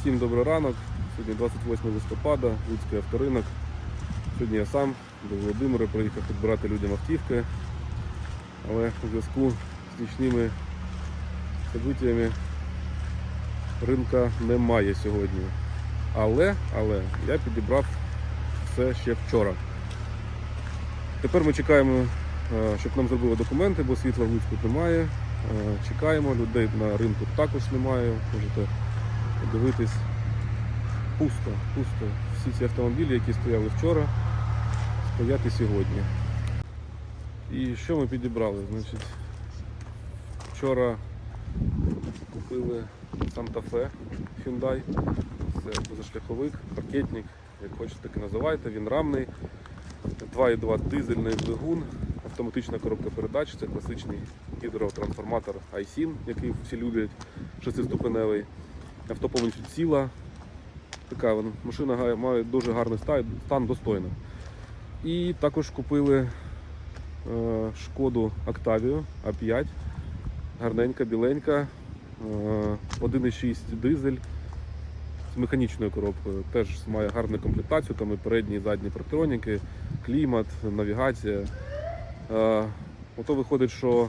Всім добрий ранок. Сьогодні 28 листопада, Луцький авторинок. Сьогодні я сам до Володимира приїхав підбирати людям автівки, але у зв'язку з нічними событиями ринка немає сьогодні. Але, але я підібрав все ще вчора. Тепер ми чекаємо, е, щоб нам зробили документи, бо світла в Луцьку немає. Е, Чекаємо, людей на ринку також немає. Можете подивитись. Пусто, пусто. Всі ці автомобілі, які стояли вчора, стоять і сьогодні. І що ми підібрали? Значить, вчора купили Santa Fe Hyundai. Це позашляховик, паркетник, як хочете, так і називайте. Він рамний. 2,2 дизельний двигун, автоматична коробка передач, це класичний гідротрансформатор iSIN, який всі люблять, шестиступеневий. Авто повністю ціла. Така машина має дуже гарний стан, стан. І також купили е, шкоду Octavia A5. Гарненька, біленька, е, 1,6 дизель з механічною коробкою. Теж має гарну комплектацію, там і передні і задні партроніки, клімат, навігація. Е, ото виходить, що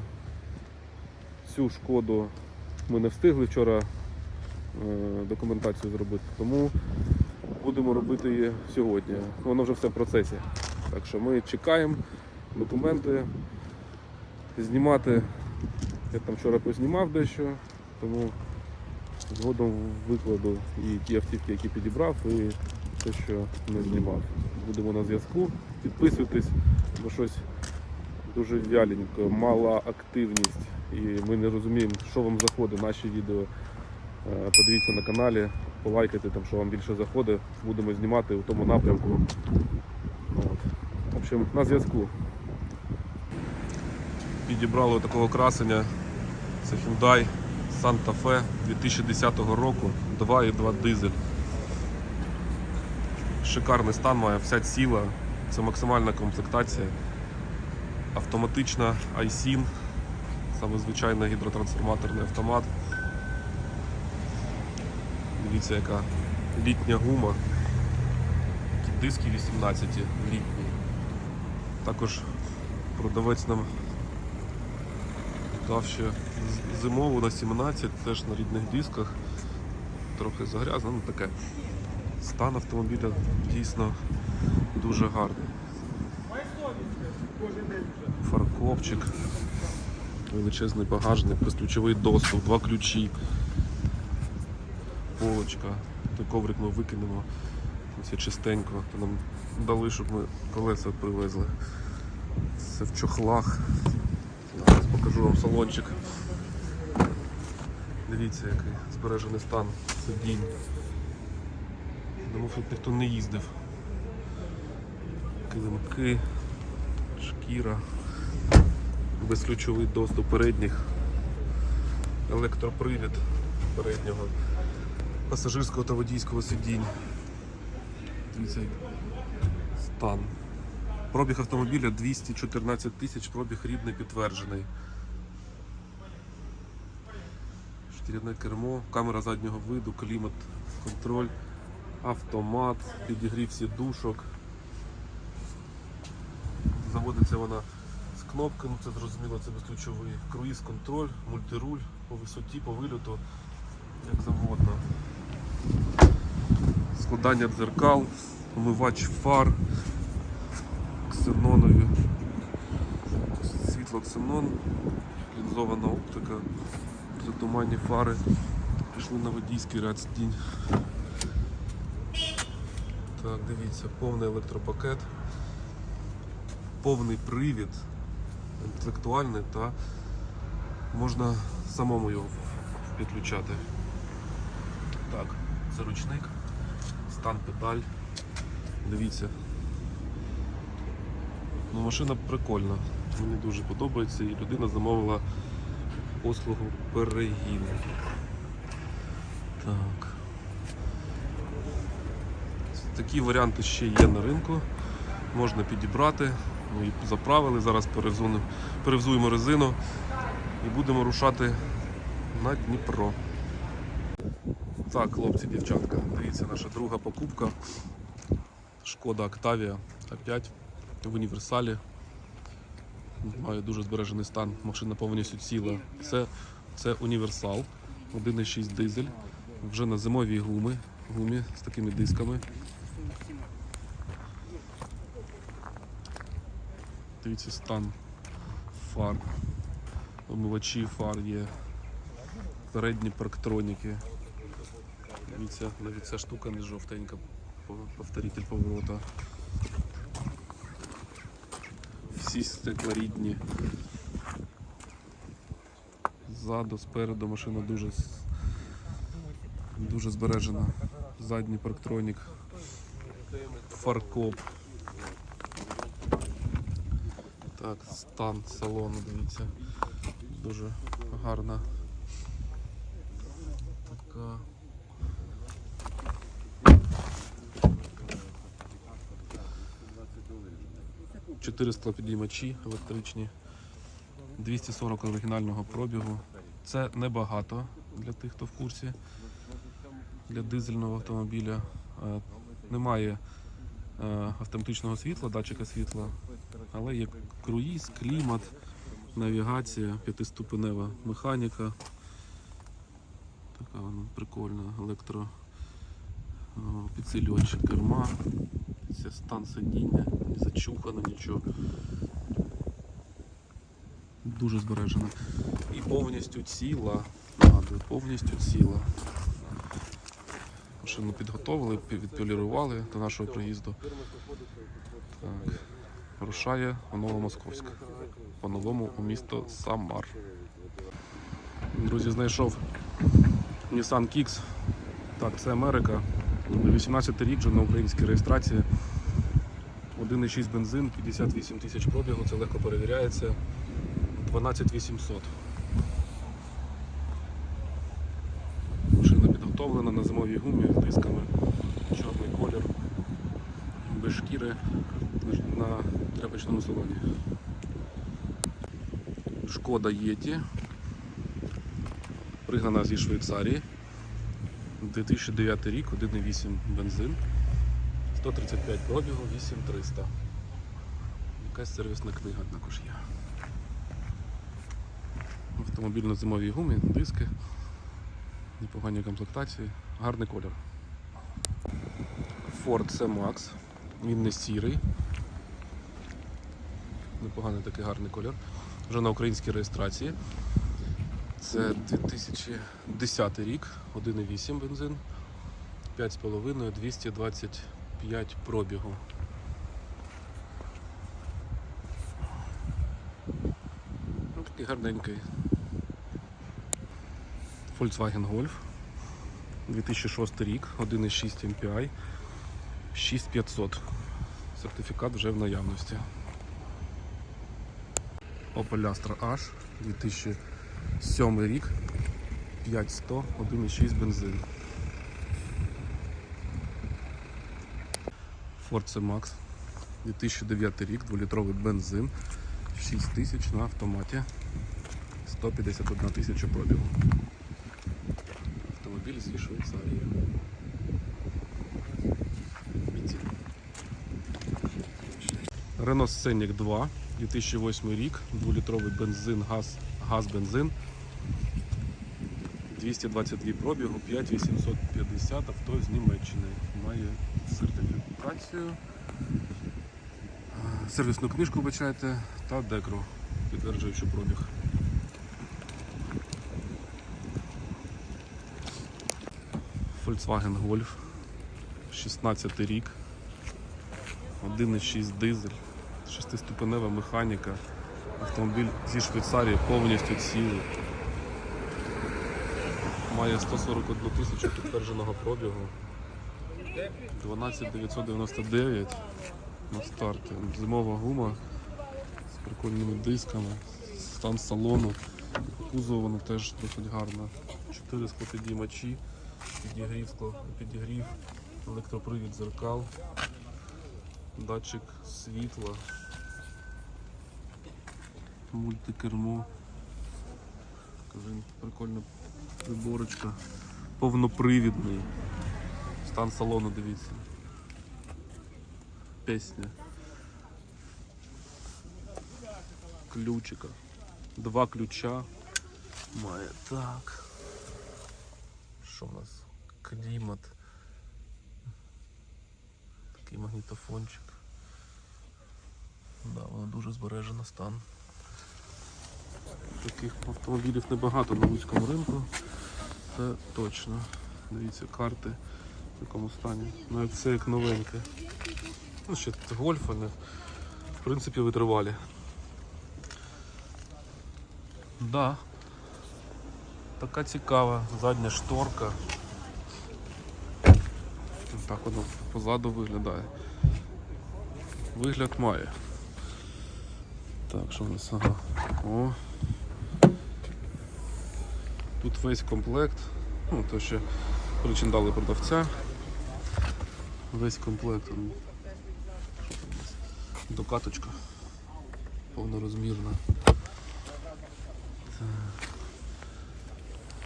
цю шкоду ми не встигли вчора е, документацію зробити, тому будемо робити її сьогодні. Воно вже все в процесі. Так що ми чекаємо документи, знімати. Я там вчора познімав дещо, тому згодом викладу і ті автівки, які підібрав, і те, що не знімав. Будемо на зв'язку. Підписуйтесь, бо щось дуже вяленько, мала активність. І ми не розуміємо, що вам заходить, наші відео. Е, Подивіться на каналі, полайкайте там, що вам більше заходить. Будемо знімати у тому напрямку. От. В общем, на зв'язку. Підібрали такого красення. Це Hyundai Santa Fe 2010 року, 2,2 дизель. Шикарний стан має, вся ціла, це максимальна комплектація. Автоматична iSIN, саме звичайний гідротрансформаторний автомат. Дивіться, яка літня гума. Такі диски 18 літні. Також продавець нам дав ще зимову на 17, теж на рідних дисках. Трохи загрязно, ну таке. Стан автомобіля дійсно дуже гарний. Фаркопчик, величезний багажник, безключовий доступ, два ключі, полочка. Той коврик ми викинемо. Все чистенько. То нам дали, щоб ми колеса привезли. Це в чохлах. Зараз покажу вам салончик. Дивіться, який збережений стан сидінь. Думав, тут ніхто не їздив. Килимки, шкіра, безключовий доступ передніх, електропривід переднього, пасажирського та водійського сидінь. Дивіться, стан. Пробіг автомобіля 214 тисяч, пробіг рідний підтверджений. Шкіряне кермо, камера заднього виду, клімат, контроль, автомат, підігрів сідушок. Заводиться вона з кнопки, ну це зрозуміло, це безключовий круїз контроль, мультируль по висоті, по вильоту, як завгодно. Складання дзеркал, омивач фар, ксенонові, світло ксенон, лінзована оптика, затуманні фари, пішли на водійський ряд сидінь. Так, дивіться, повний електропакет, повний привід, інтелектуальний та можна самому його підключати. Так, це ручник, стан педаль. Дивіться. Ну, машина прикольна. Мені дуже подобається і людина замовила послугу перегін. Так. Такі варіанти ще є на ринку. Можна підібрати. Ми її заправили, зараз перевзуємо резину і будемо рушати на Дніпро. Так, хлопці, дівчатка, дивіться, наша друга покупка. Шкода Octavia А5 в універсалі. Має дуже збережений стан, машина повністю ціла. Це, це універсал, 1,6 дизель, вже на зимовій гумі, гумі з такими дисками. Дивіться стан фар, омивачі фар є, передні парктроніки. Дивіться, навіть ця штука не жовтенька, повторитель поворота. Всі стеклорідні. Ззаду, спереду машина дуже, дуже збережена. Задній парктронік, фаркоп. Так, стан салону, дивіться. Дуже гарна. 400 підіймачі електричні, 240 оригінального пробігу. Це небагато для тих, хто в курсі для дизельного автомобіля. Е, немає е, автоматичного світла, датчика світла, але є круїз, клімат, навігація, п'ятиступенева механіка. Така вона прикольна, електропідсилювач керма, стан сидіння зачухано нічого. Дуже збережена. І повністю ціла. Нагадую, повністю ціла. Машину підготовили, відполірували до нашого приїзду. Так. Рушає у Новомосковськ. По-новому у місто Самар. Друзі, знайшов Nissan Kicks. Так, це Америка. 18 рік вже на українській реєстрації. 1,6 бензин, 58 тисяч пробігу, це легко перевіряється. 12 800. Машина підготовлена на зимовій гумі з дисками, чорний колір, без шкіри на тряпочному салоні. Шкода Єті. Пригнана зі Швейцарії. 2009 рік, 1,8 бензин. 135 пробігу, 8300. Якась сервісна книга також є. Автомобіль на зимовій гумі, диски, непогані комплектації, гарний колір. Ford C-Max, він не сірий. Непоганий такий гарний колір. Вже на українській реєстрації. Це 2010 рік, 1,8 бензин, 5,5, 225 пробігу. Ну, такий гарненький. Volkswagen Golf. 2006 рік, 1,6 MPI, 6500. Сертифікат вже в наявності. Opel Astra H 2007 рік, 5100, 1,6 бензин. Ford C-Max 2009 рік, 2-літровий бензин, 6 тисяч на автоматі, 151 тисяча пробігу. Автомобіль зі Швейцарії. Renault Scenic 2, 2008 рік, 2-літровий бензин, газ, газ-бензин. 222 пробігу, 5850 авто з Німеччини. Має сертифікацію, е, сервісну книжку, вибачайте, та декру, підтверджуючи пробіг. Volkswagen Golf, 16 рік, 1,6 дизель, 6-ступенева механіка, автомобіль зі Швейцарії повністю цілий. Має 141 тисячу підтвердженого пробігу. 12999 на старті. Зимова гума з прикольними дисками, стан салону. Кузов воно теж досить гарно. 4 склопідіймачі, підігрів, підігрів, електропривід зеркал, датчик світла, мультикермо. Прикольна приборочка повнопривідний. Стан салону, дивіться. Пісня. Ключика. Два ключа. Має так. Що в нас? Клімат. Такий магнітофончик. Да, воно дуже збережено стан. Таких автомобілів небагато на Луцькому ринку. Це точно. Дивіться, карти в якому стані. Як це як новеньке. Ну, ще гольф, але в принципі витривалі. Да. Така цікава задня шторка. Так воно позаду виглядає. Вигляд має. Так, що в нас? Ага. О. Тут весь комплект. Ну, то ще причин дали продавця. Весь комплект. Докаточка. Повнорозмірна. Так.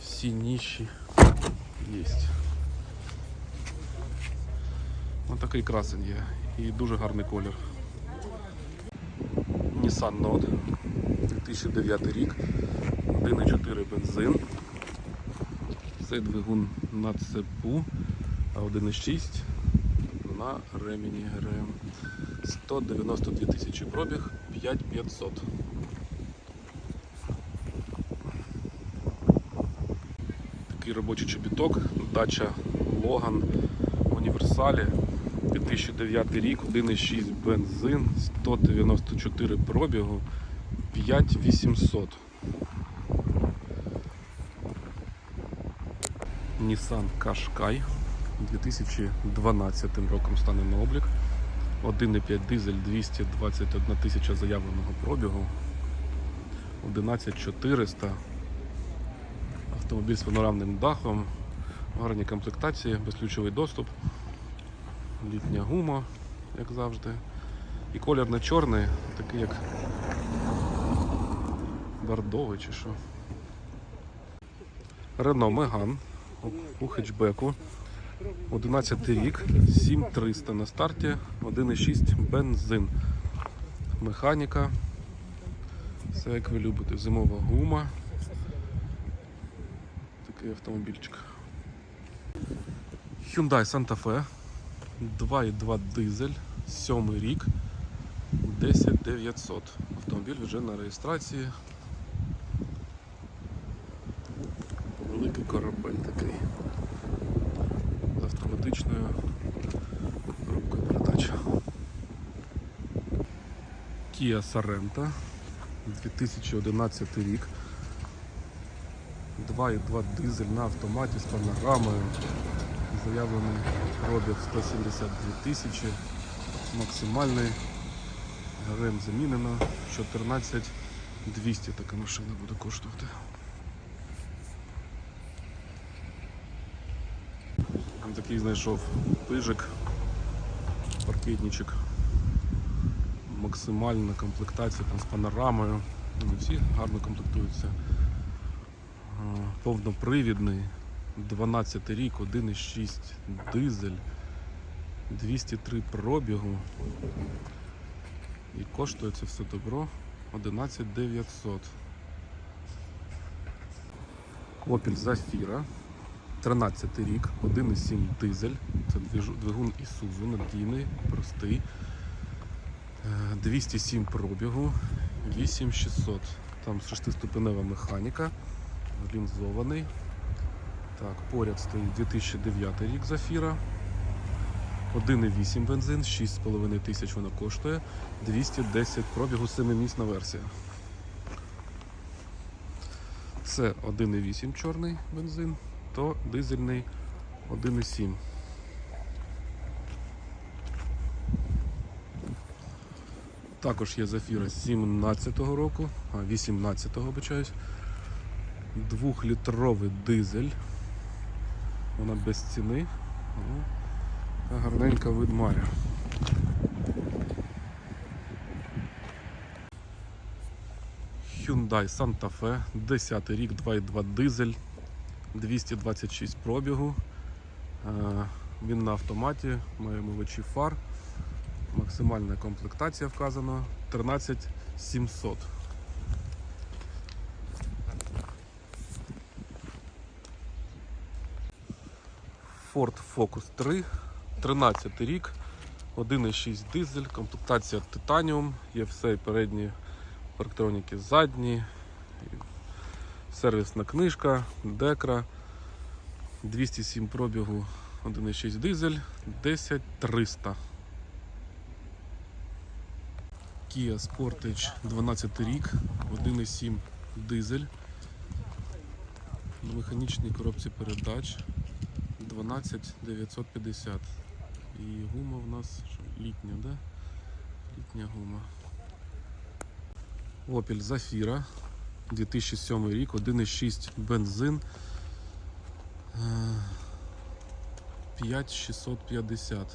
Всі ніші є. Ось такий красень є. І дуже гарний колір. Nissan Note 2009 рік. 1,4 бензин. Цей двигун на цепу, а 1,6 на ремені ГРМ. 192 тисячі пробіг, 5500. Такий робочий чобіток, дача Логан в універсалі. 2009 рік, 1,6 бензин, 194 пробігу, 5800. Nissan Qashqai 2012 роком стане на облік. 1,5 дизель 221 тисяча заявленого пробігу. 11400. Автомобіль з панорамним дахом, гарні комплектації, безключовий доступ, літня гума, як завжди. І колір не чорний, такий як бордовий чи що. Рено Меган у хетчбеку. 11 рік, 7300 на старті, 1,6 бензин. Механіка. Все як ви любите, зимова гума. Такий автомобільчик. Hyundai Santa Fe 2,2 дизель, 7 рік, 10900. Автомобіль вже на реєстрації. Великий корабель такий. З автоматичною коробкою передач. Kia Sorento 2011 рік. 2,2 дизель на автоматі з панорамою. Заявлений пробіг 172 тисячі. Максимальний ГРМ замінено 14 200 така машина буде коштувати. Такий знайшов пижик, паркетничок. Максимальна комплектація там з панорамою. Не всі гарно комплектуються. Повнопривідний, 12 рік, 1,6 дизель, 203 пробігу. І коштує це все добро 11 900. Opel Zafira, 13 рік, 1,7 дизель. Це двигун Isuzu, надійний, простий. Е, 207 пробігу, 8600. Там шестиступенева механіка, лінзований. Так, поряд стоїть 2009 рік Зафіра. 1,8 бензин, 6,5 тисяч вона коштує, 210 пробігу, 7-місна версія. Це 1,8 чорний бензин, то дизельний 1,7. Також є Зафіра 17-го року, а 18-го обичаюсь. Двохлітровий дизель. Вона без ціни. Та гарненька вид має. Hyundai Santa Fe, 10 рік, 2,2 дизель, 226 пробігу. Е, Він на автоматі, має мивачі фар. Максимальна комплектація вказана 13700. Ford Focus 3, 13 рік, 1,6 дизель, комплектація Titanium, є все і передні електроніки задні, сервісна книжка, декра, 207 пробігу, 1,6 дизель, 10300. Kia Sportage 12 рік, 1,7 дизель. На механічній коробці передач 12950. І гума в нас літня, да? Літня гума. Opel Zafira 2007 рік, 1,6 бензин. е, 5650.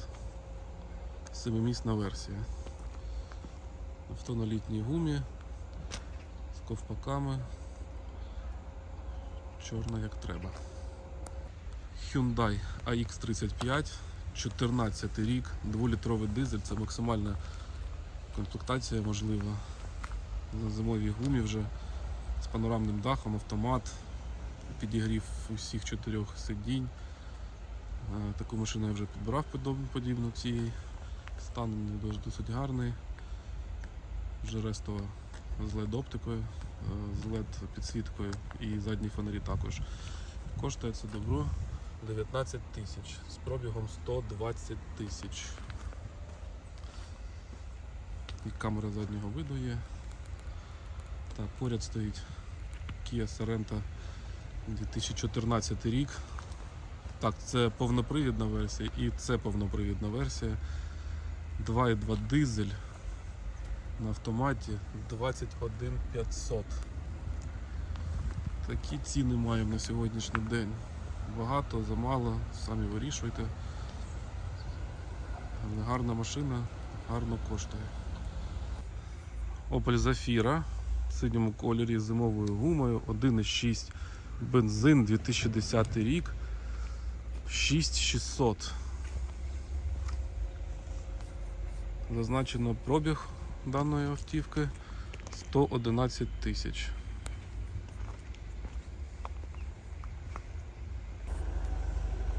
Семимісна версія. Авто на літній гумі з ковпаками. Чорна як треба. Hyundai AX35, 14 рік, 2-літровий дизель, це максимальна комплектація можлива. На зимовій гумі вже з панорамним дахом, автомат, підігрів усіх чотирьох сидінь. Е, Таку машину я вже підбирав подібну цієї. Стан досить гарний. Вже рестова з LED оптикою, з LED підсвіткою і задні фонарі також. Коштує це добро 19 тисяч з пробігом 120 тисяч. І камера заднього виду є. Так, поряд стоїть Kia Sorento 2014 рік. Так, це повнопривідна версія і це повнопривідна версія. 2,2 дизель на автоматі 21 500. Такі ціни маємо на сьогоднішній день. Багато, замало, самі вирішуйте. Гарна машина, гарно коштує. Opel Zafira в синьому кольорі з зимовою гумою 1,6 бензин 2010 рік 6600. Зазначено пробіг даної автівки 111 тисяч.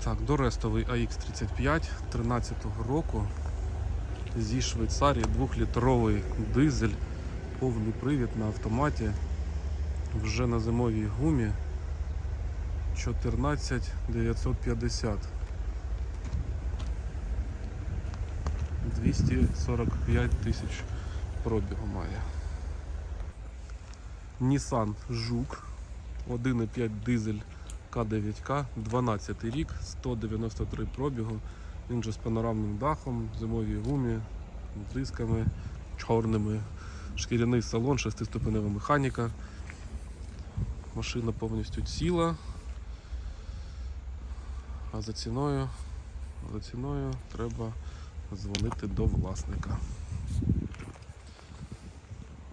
Так, дорестовий AX35 13-го року зі Швейцарії 2-літровий дизель, повний привід на автоматі, вже на зимовій гумі 14 950. 245 тисяч пробігу має. Nissan Жук 1,5 дизель К9К, 12 рік, 193 пробігу. Він же з панорамним дахом, зимовій гумі, дисками чорними, шкіряний салон, шестиступенева механіка. Машина повністю ціла. А за ціною, за ціною треба дзвонити до власника.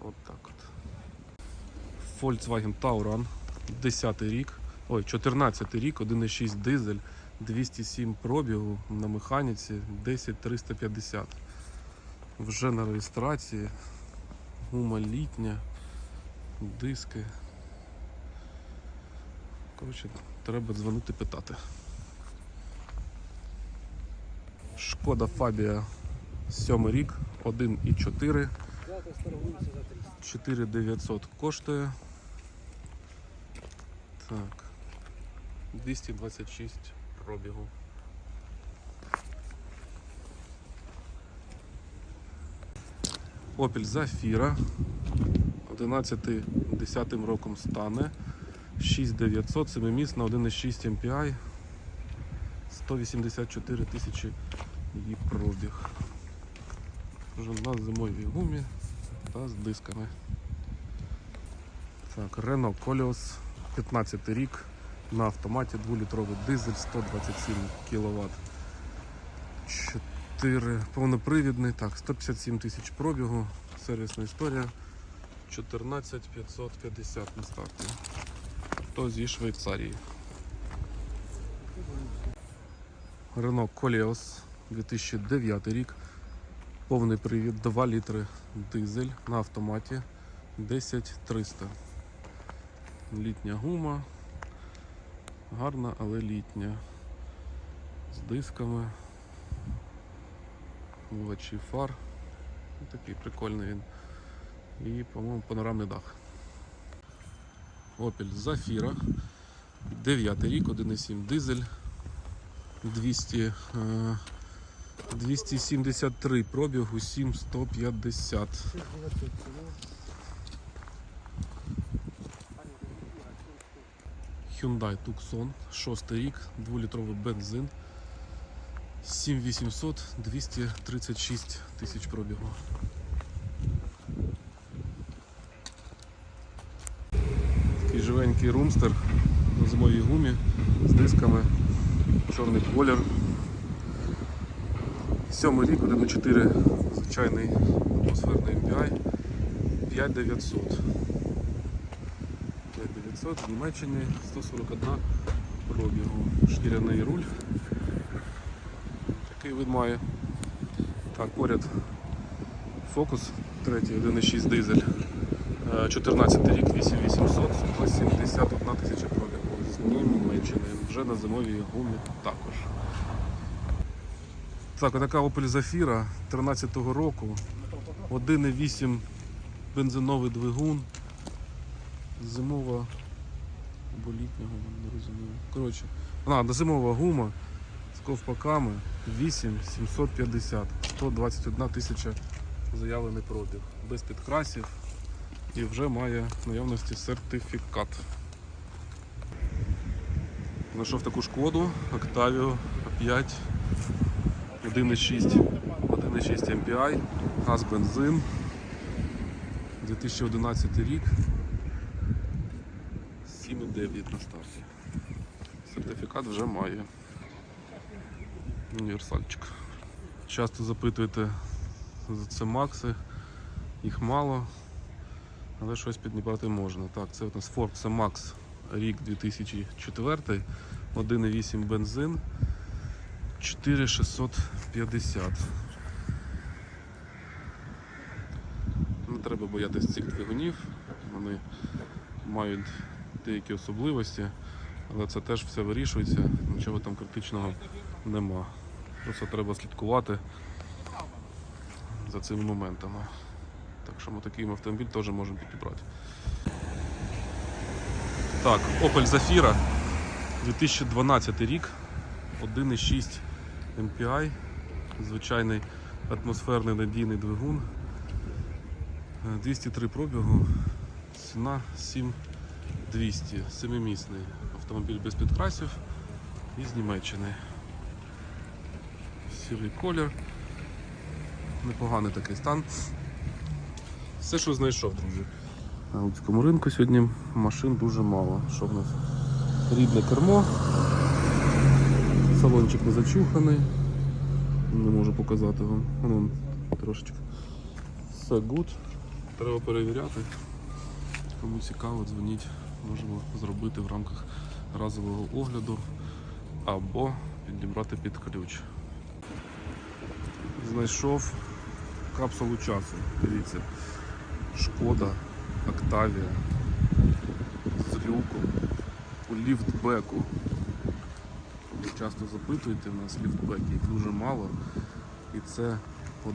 От так от. Volkswagen Tauran, 10 рік, ой, 14 рік, 1,6 дизель, 207 пробігу на механіці, 10350. Вже на реєстрації, гума літня, диски. Коротше, треба дзвонити питати. Шкода Фабія 7 рік, 1,4. 4900 коштує. Так. 226 пробігу. Opel Zafira 11 10 роком стане 6900 7 на 1,6 MPI 184 тисячі її пробіг. Вже на зимовій гумі та з дисками. Так, Renault Koleos 15 рік на автоматі 2-літровий дизель 127 кВт. 4 повнопривідний, так, 157 тисяч пробігу, сервісна історія 14550 на старті. То зі Швейцарії. Renault Koleos 2009 рік. Повний привід 2 літри дизель на автоматі 10300. Літня гума. Гарна, але літня. З дисками. Вулачий фар. Ну, Такий прикольний він. І, по-моєму, панорамний дах. Opel Zafira. 9 рік, 1,7 дизель. 200, е, 273 пробігу, 7150. Hyundai Tucson, 6 рік, 2-літровий бензин. 7800, 236 тисяч пробігу. Такий живенький румстер на зимовій гумі з дисками, чорний колір. Сьомий рік, 1.4, звичайний атмосферний MPI, 5900. 5900 в Німеччині 141 пробігу. Шкіряний руль. Такий вид має. Так, поряд фокус, третій 1.6 дизель. Е, 14 рік, 8800, 171 тисяча пробігу з Німеччини. Вже на зимовій гумі також. Так, така Opel Zafira 13-го року. 1,8 бензиновий двигун. Зимова або гума, не розумію. Коротше, а, зимова гума з ковпаками 8750, 121 тисяча заявлений пробіг. Без підкрасів і вже має в наявності сертифікат. Знайшов таку шкоду Octavio A5 1,6 1,6 MPI, газ бензин, 2011 рік, 7,9 на старті. Сертифікат вже має. Універсальчик. Часто запитуєте за це Макси, їх мало, але щось піднібрати можна. Так, це у нас Ford C-Max рік 2004, 1,8 бензин. 4650. Не треба боятися цих двигунів. Вони мають деякі особливості, але це теж все вирішується, нічого там критичного нема. Просто треба слідкувати за цими моментами. Так що ми такий автомобіль теж можемо підібрати. Так, Opel Zafira 2012 рік, 1,6 MPI, звичайний атмосферний надійний двигун. Е, 203 пробігу, ціна 7200, семимісний автомобіль без підкрасів із Німеччини. Сірий колір, непоганий такий стан. Все, що знайшов, друзі. На Луцькому ринку сьогодні машин дуже мало. Що в нас? Рідне кермо. Салончик не зачуханий. Не можу показати вам. Воно трошечки. Все good. Треба перевіряти. Кому цікаво, дзвоніть, можемо зробити в рамках разового огляду або підібрати під ключ. Знайшов капсулу часу. Дивіться. Шкода, Октавія з люком у ліфтбеку. Часто запитуєте, у нас ліфтбеків їх дуже мало. І це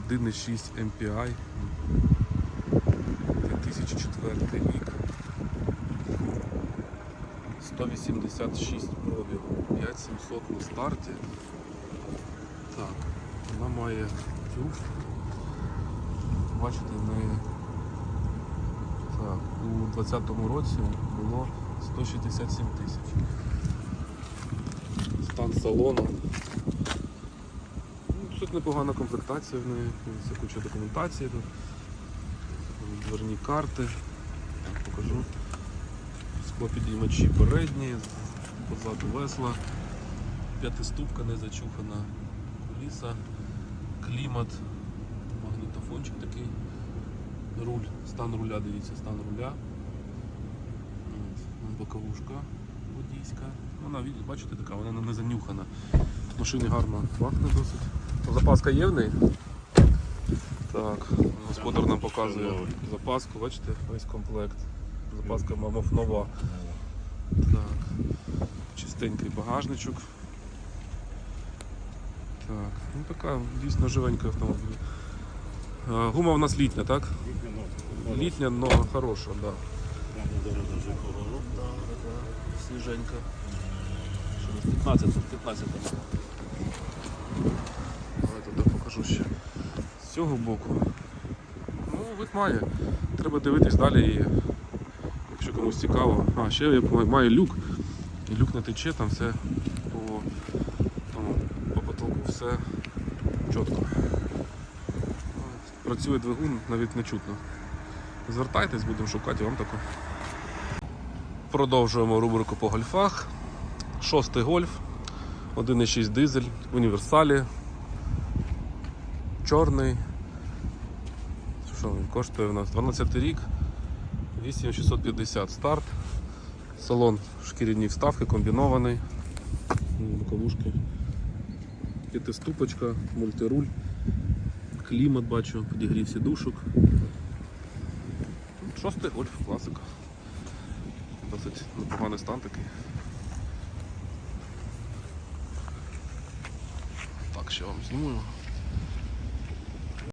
1,6 MPI 2004 рік. 186 пробігу, 5700 на старті. Так, вона має тюф. Бачите, в неї так, у 2020 році було 167 тисяч стан салону. Ну, Тут непогана комплектація в неї, це куча документації тут. Дверні карти. Так, покажу. Склопідіймачі передні, позаду весла, п'ятиступка не зачухана, куліса, клімат, магнітофончик такий, руль, стан руля, дивіться, стан руля. От, Боковушка водійська. Вона, бачите, така, вона не занюхана. В машині гарно пахне досить. Запаска є в неї? Так, господар нам показує запаску, бачите, весь комплект. Запаска, мамов, нова. Так. Чистенький багажничок. Так, ну така дійсно живенька автомобіль. Е, Гума у нас літня, так? Літня, но хороша, так. Да. Свіженька. Що у 15, 15. Давайте туди покажу ще. З цього боку. Ну, вид має. Треба дивитись далі якщо комусь цікаво. А, ще я має люк. І люк не тече, там все по, тому, по потолку все чітко. Працює двигун, навіть не чутно. Звертайтесь, будемо шукати вам таку. Продовжуємо рубрику по гольфах. Шостий гольф, 1,6 дизель, універсалі. Чорний. Що він коштує у нас? 12 рік, 8650 старт. Салон шкіряні вставки, комбінований. Боковушки. П'ятиступочка, мультируль, клімат бачу, підігрів сідушок. Шостий гольф, класика. Досить непоганий стан такий. Так, ще вам зніму. його.